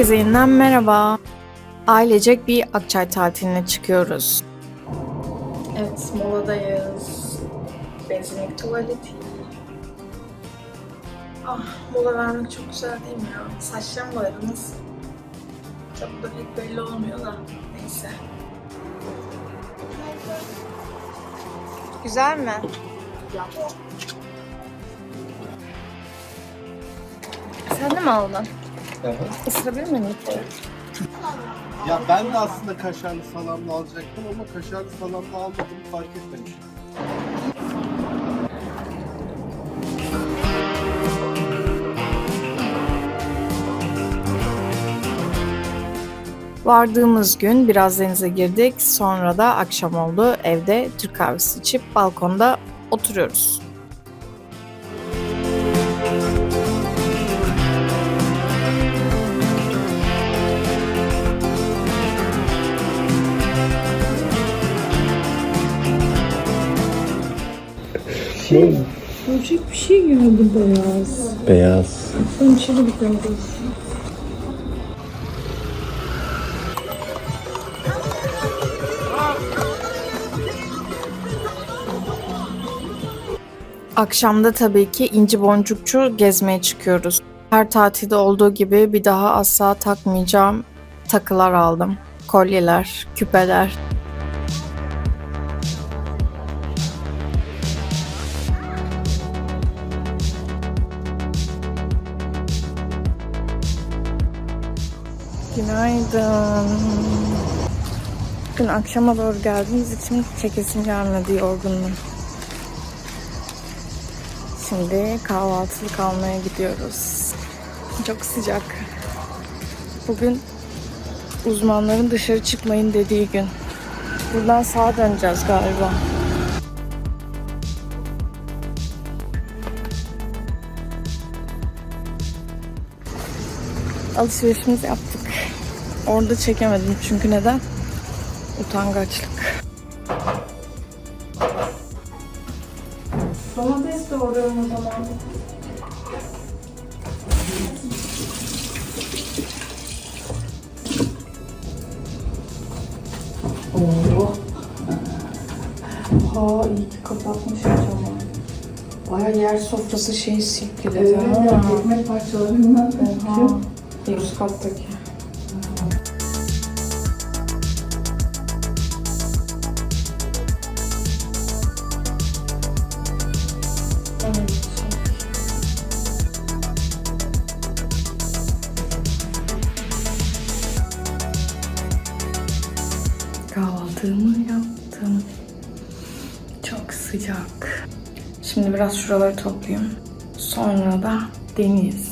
Herkese yeniden merhaba. Ailecek bir Akçay tatiline çıkıyoruz. Evet, moladayız. Benzinlik tuvaleti. Ah, mola vermek çok güzel değil mi ya? Saçlarım boyadınız. Çok da pek belli olmuyor da. Neyse. Güzel mi? Sen de mi aldın? Isırabilir miyim? Ya ben de aslında kaşarlı salamlı alacaktım ama kaşarlı salamlı almadım fark etmemişim. Vardığımız gün biraz denize girdik. Sonra da akşam oldu. Evde Türk kahvesi içip balkonda oturuyoruz. Böcek bir şey geldi beyaz. Beyaz. Ben içeri bakıyorum. Akşamda tabii ki inci boncukçu gezmeye çıkıyoruz. Her tatilde olduğu gibi bir daha asla takmayacağım takılar aldım. Kolyeler, küpeler. Günaydın. Bugün akşama doğru geldiğimiz için çekesim gelmedi yorgunluğum. Şimdi kahvaltılık almaya gidiyoruz. Çok sıcak. Bugün uzmanların dışarı çıkmayın dediği gün. Buradan sağa döneceğiz galiba. Alışverişimizi yaptık. Orada çekemedim çünkü neden? Utangaçlık. Domates doğruyorum o zaman. Oo. Ha iyi ki kapatmış camı. Baya yer sofrası şeyi silkeledi ama. ekmek parçalarından Oha. Üst kattaki. Yaptım. Çok sıcak. Şimdi biraz şuraları toplayayım. Sonra da deniz.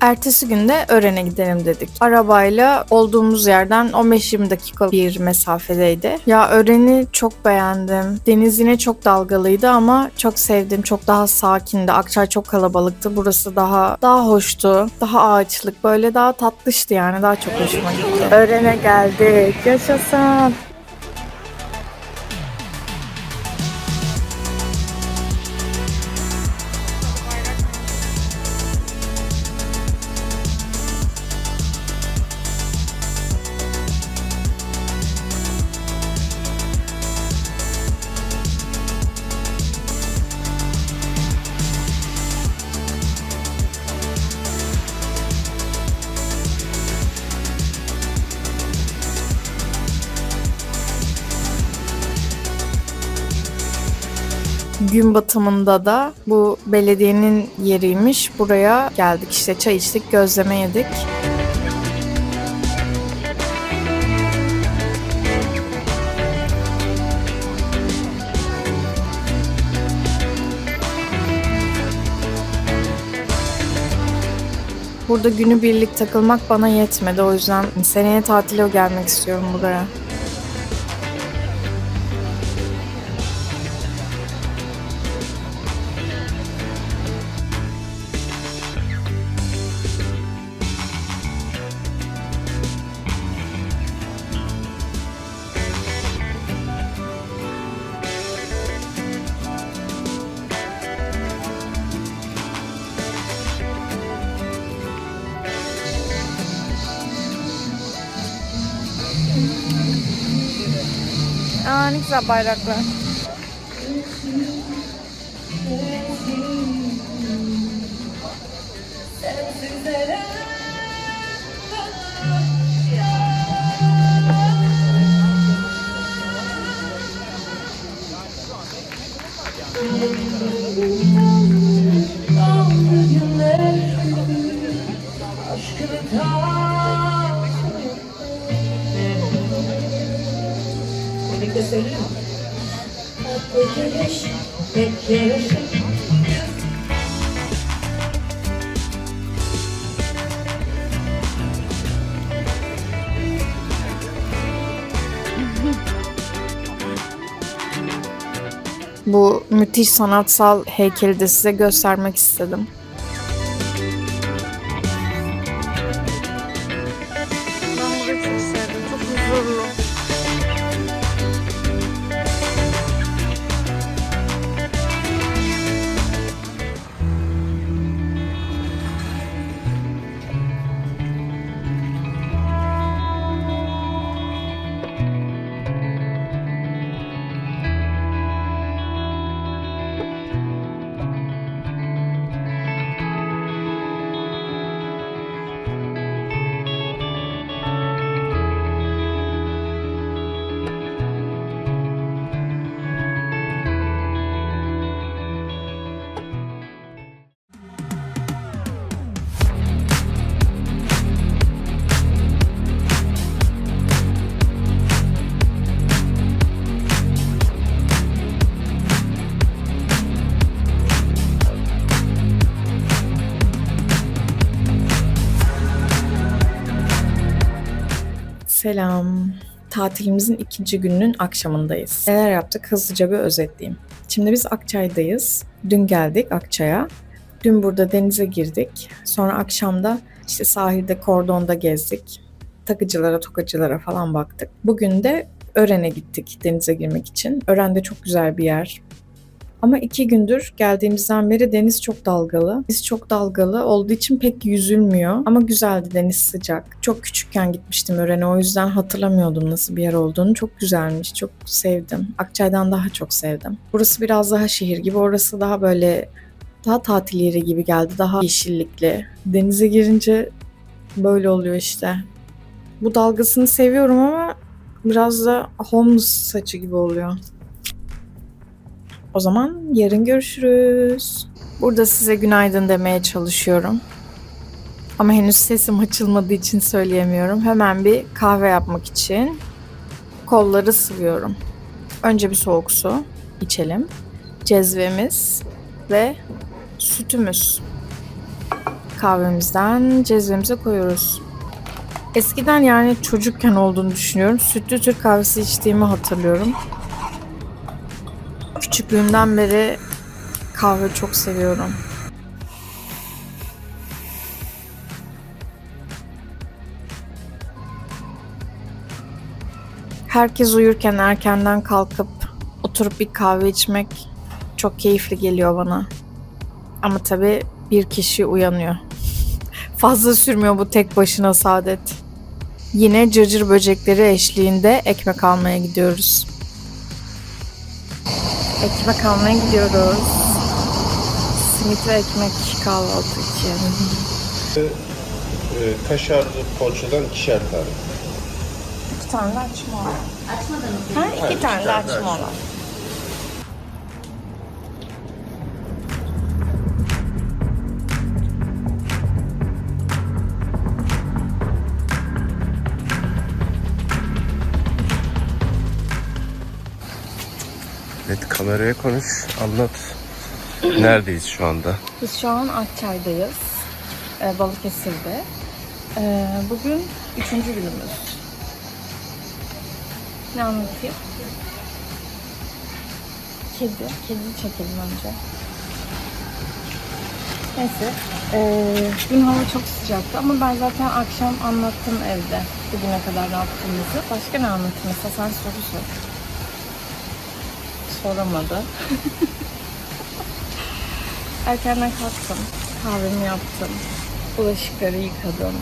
Ertesi günde Ören'e gidelim dedik. Arabayla olduğumuz yerden 15-20 dakika bir mesafedeydi. Ya Ören'i çok beğendim. Deniz yine çok dalgalıydı ama çok sevdim. Çok daha sakindi. Akçay çok kalabalıktı. Burası daha daha hoştu. Daha ağaçlık. Böyle daha tatlıştı yani. Daha çok hoşuma gitti. Ören'e geldik. Yaşasın. Gün batımında da bu belediyenin yeriymiş. Buraya geldik işte çay içtik, gözleme yedik. Burada günü birlik takılmak bana yetmedi. O yüzden seneye tatile gelmek istiyorum buraya. Aa ne güzel bayraklar. Yarış. Bu müthiş sanatsal heykeli de size göstermek istedim. Selam. Tatilimizin ikinci gününün akşamındayız. Neler yaptık hızlıca bir özetleyeyim. Şimdi biz Akçay'dayız. Dün geldik Akçay'a. Dün burada denize girdik. Sonra akşamda işte sahilde kordonda gezdik. Takıcılara, tokacılara falan baktık. Bugün de Ören'e gittik denize girmek için. Ören de çok güzel bir yer. Ama iki gündür geldiğimizden beri deniz çok dalgalı. Deniz çok dalgalı olduğu için pek yüzülmüyor. Ama güzeldi deniz sıcak. Çok küçükken gitmiştim Ören'e o yüzden hatırlamıyordum nasıl bir yer olduğunu. Çok güzelmiş, çok sevdim. Akçay'dan daha çok sevdim. Burası biraz daha şehir gibi, orası daha böyle daha tatil yeri gibi geldi. Daha yeşillikli. Denize girince böyle oluyor işte. Bu dalgasını seviyorum ama biraz da homeless saçı gibi oluyor. O zaman yarın görüşürüz. Burada size günaydın demeye çalışıyorum. Ama henüz sesim açılmadığı için söyleyemiyorum. Hemen bir kahve yapmak için kolları sıvıyorum. Önce bir soğuk su içelim. Cezvemiz ve sütümüz. Kahvemizden cezvemize koyuyoruz. Eskiden yani çocukken olduğunu düşünüyorum. Sütlü Türk kahvesi içtiğimi hatırlıyorum. Küçüklüğümden beri kahve çok seviyorum. Herkes uyurken erkenden kalkıp oturup bir kahve içmek çok keyifli geliyor bana. Ama tabii bir kişi uyanıyor. Fazla sürmüyor bu tek başına saadet. Yine cırcır böcekleri eşliğinde ekmek almaya gidiyoruz. Ekmek almaya gidiyoruz. Simit ve ekmek kahvaltı için. Ee, kaşarlı poğaçadan ikişer tane. İki tane de açma olan. Açmadan mı? Ha, iki tane de açma olan. Kameraya konuş, anlat. Neredeyiz şu anda? Biz şu an Akçay'dayız. Ee, Balıkesir'de. Ee, bugün üçüncü günümüz. Ne anlatayım? Kedi. Kedi çekelim önce. Neyse. Ee, dün hava çok sıcaktı ama ben zaten akşam anlattım evde. Bugüne kadar ne yaptığımızı. Başka ne anlatayım? Mesela sen soru sor. Soramadı. Erkenden kalktım. Kahvemi yaptım. Bulaşıkları yıkadım.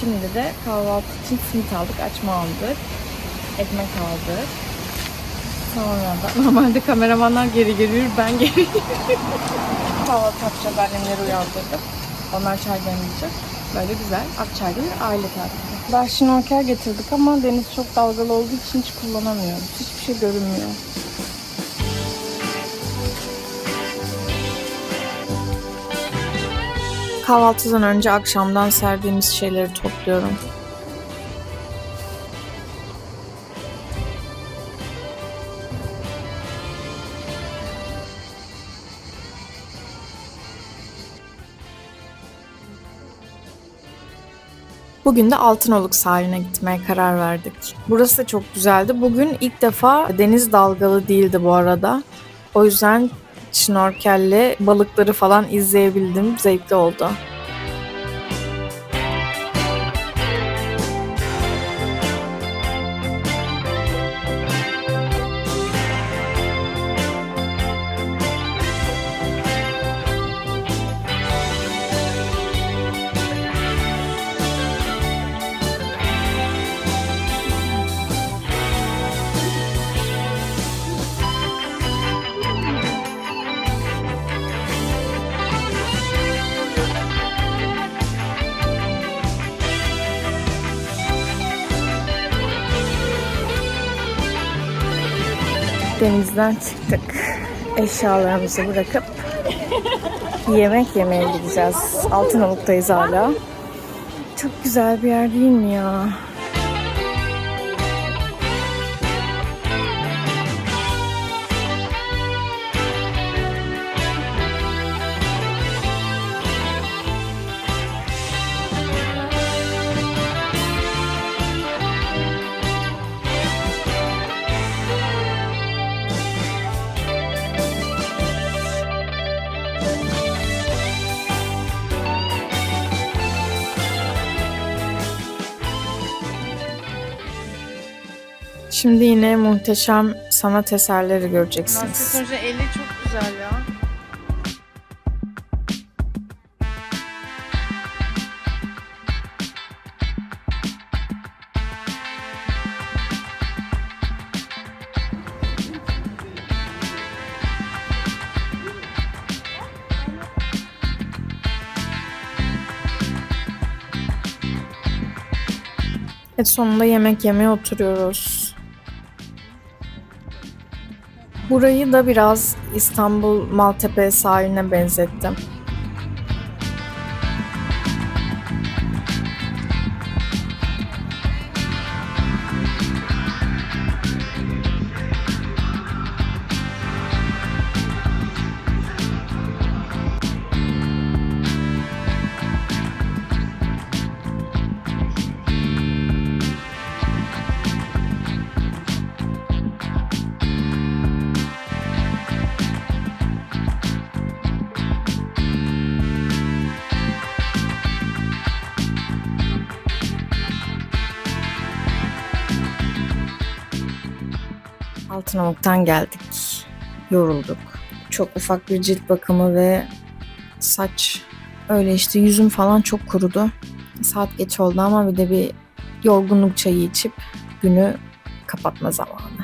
Şimdi de kahvaltı için simit aldık, açma aldık. Ekmek aldık. Sonra da normalde kameramanlar geri geliyor, ben geri Kahvaltı yapacağız, annemleri uyandırdık. Onlar çay demleyecek. Böyle güzel, Akçay'da bir aile tatili. Daha şnorkel getirdik ama deniz çok dalgalı olduğu için hiç kullanamıyoruz. Hiçbir şey görünmüyor. Kahvaltıdan önce akşamdan serdiğimiz şeyleri topluyorum. Bugün de Altınoluk sahiline gitmeye karar verdik. Burası da çok güzeldi. Bugün ilk defa deniz dalgalı değildi bu arada. O yüzden şnorkelle balıkları falan izleyebildim. Zevkli oldu. Denizden çıktık. Eşyalarımızı bırakıp yemek yemeye gideceğiz. Altınoluk'tayız hala. Çok güzel bir yer değil mi ya? Şimdi yine muhteşem sanat eserleri göreceksiniz. Hoca eli çok güzel ya. Evet sonunda yemek yemeye oturuyoruz. Burayı da biraz İstanbul Maltepe sahiline benzettim. Altınoluk'tan geldik. Yorulduk. Çok ufak bir cilt bakımı ve saç öyle işte yüzüm falan çok kurudu. Saat geç oldu ama bir de bir yorgunluk çayı içip günü kapatma zamanı.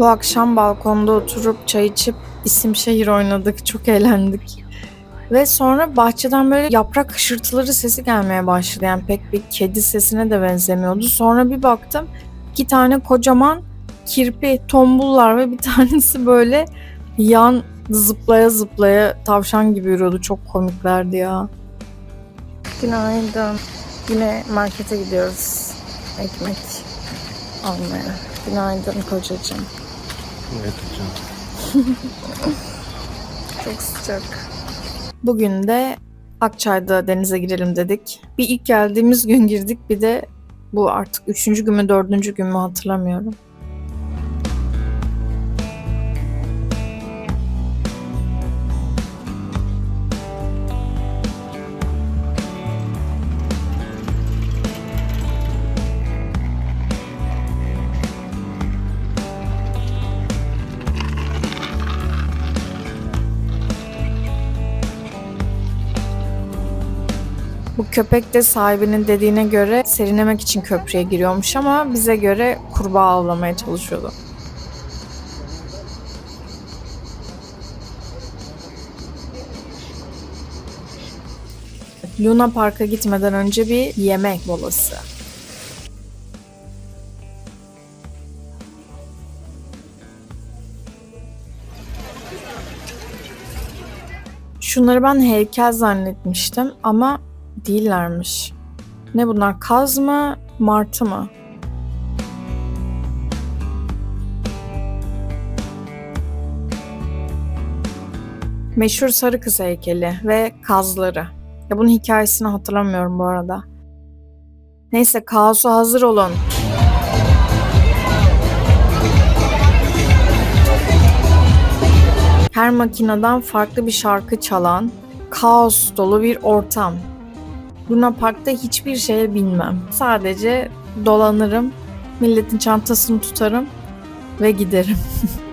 Bu akşam balkonda oturup çay içip isim şehir oynadık. Çok eğlendik. Ve sonra bahçeden böyle yaprak hışırtıları sesi gelmeye başladı. Yani pek bir kedi sesine de benzemiyordu. Sonra bir baktım iki tane kocaman kirpi tombullar ve bir tanesi böyle yan zıplaya zıplaya tavşan gibi yürüyordu. Çok komiklerdi ya. Günaydın. Yine markete gidiyoruz. Ekmek almaya. Günaydın kocacığım. Evet hocam. Çok sıcak. Bugün de Akçay'da denize girelim dedik. Bir ilk geldiğimiz gün girdik bir de bu artık üçüncü gün mü dördüncü gün mü hatırlamıyorum. Köpek de sahibinin dediğine göre serinlemek için köprüye giriyormuş ama bize göre kurbağa avlamaya çalışıyordu. Luna Park'a gitmeden önce bir yemek molası. Şunları ben heykel zannetmiştim ama değillermiş. Ne bunlar? Kaz mı? Martı mı? Meşhur sarı kız heykeli ve kazları. Ya bunun hikayesini hatırlamıyorum bu arada. Neyse kaosa hazır olun. Her makineden farklı bir şarkı çalan, kaos dolu bir ortam. Luna Park'ta hiçbir şey bilmem. Sadece dolanırım, milletin çantasını tutarım ve giderim.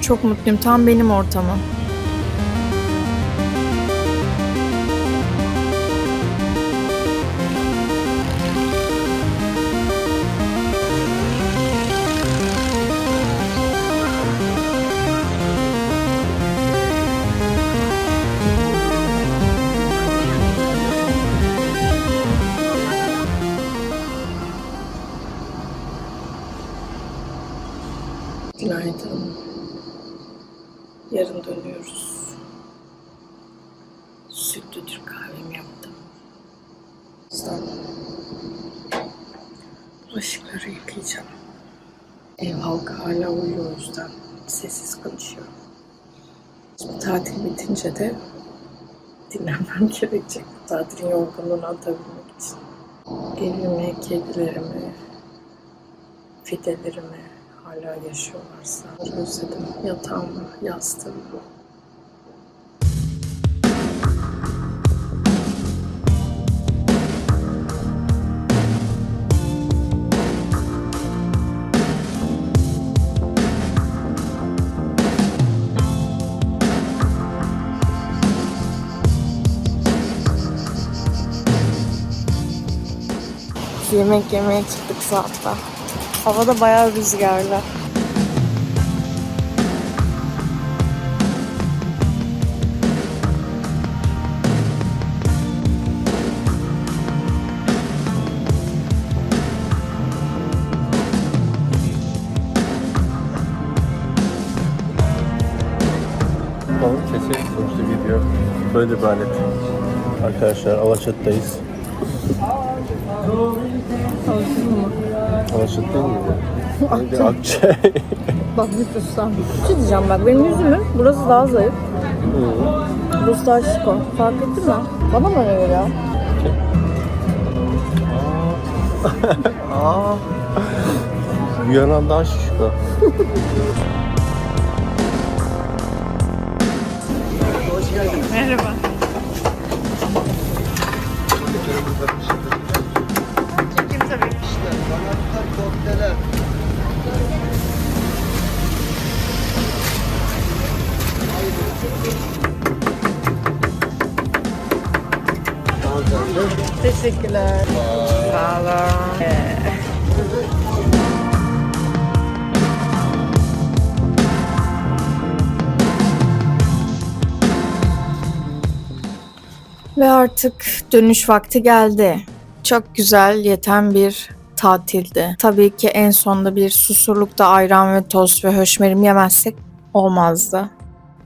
Çok mutluyum. Tam benim ortamım. Dönüyoruz. Sütlü Türk kahvemi yaptım. Bulaşıkları yıkayacağım. Ev halkı hala uyuyor o yüzden sessiz konuşuyorum. Şimdi tatil bitince de dinlenmem gerekecek. Bu tatilin yorgunluğunu atabilmek için. Evimi, kedilerimi, fidelerimi hala yaşıyorlarsa özledim. Yatağımı, yastığımı. Yemek yemeye çıktık saatte. Havada bayağı rüzgarlı. Tamam keselim sonuçta video. Böyle bir alet. Arkadaşlar Alaçatı'dayız. Alaçatı değil miydi? Neydi? Akçay. Bak bir ustam. Bir şey diyeceğim bak benim yüzümün burası daha zayıf. Burası daha şişko. Fark ettin mi? Bana mı öyle geliyor? Aa. Bu yanan daha şişko. Merhaba. Teşekkürler. Sağ olun. Ve artık dönüş vakti geldi. Çok güzel, yeten bir tatildi. Tabii ki en sonda bir susurlukta ayran ve tost ve höşmerim yemezsek olmazdı.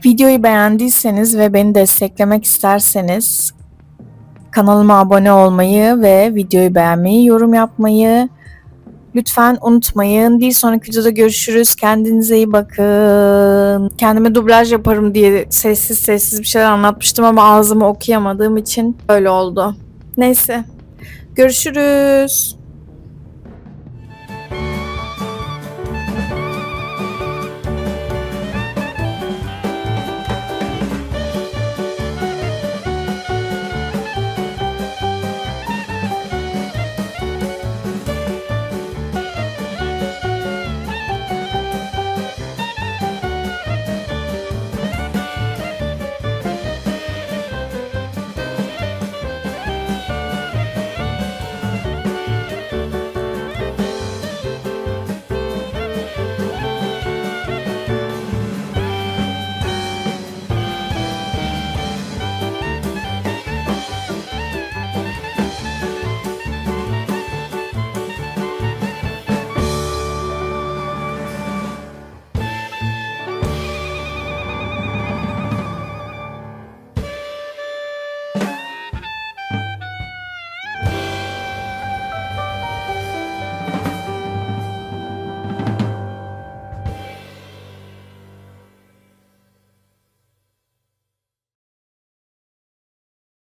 Videoyu beğendiyseniz ve beni desteklemek isterseniz kanalıma abone olmayı ve videoyu beğenmeyi, yorum yapmayı lütfen unutmayın. Bir sonraki videoda görüşürüz. Kendinize iyi bakın. Kendime dublaj yaparım diye sessiz sessiz bir şeyler anlatmıştım ama ağzımı okuyamadığım için öyle oldu. Neyse. Görüşürüz.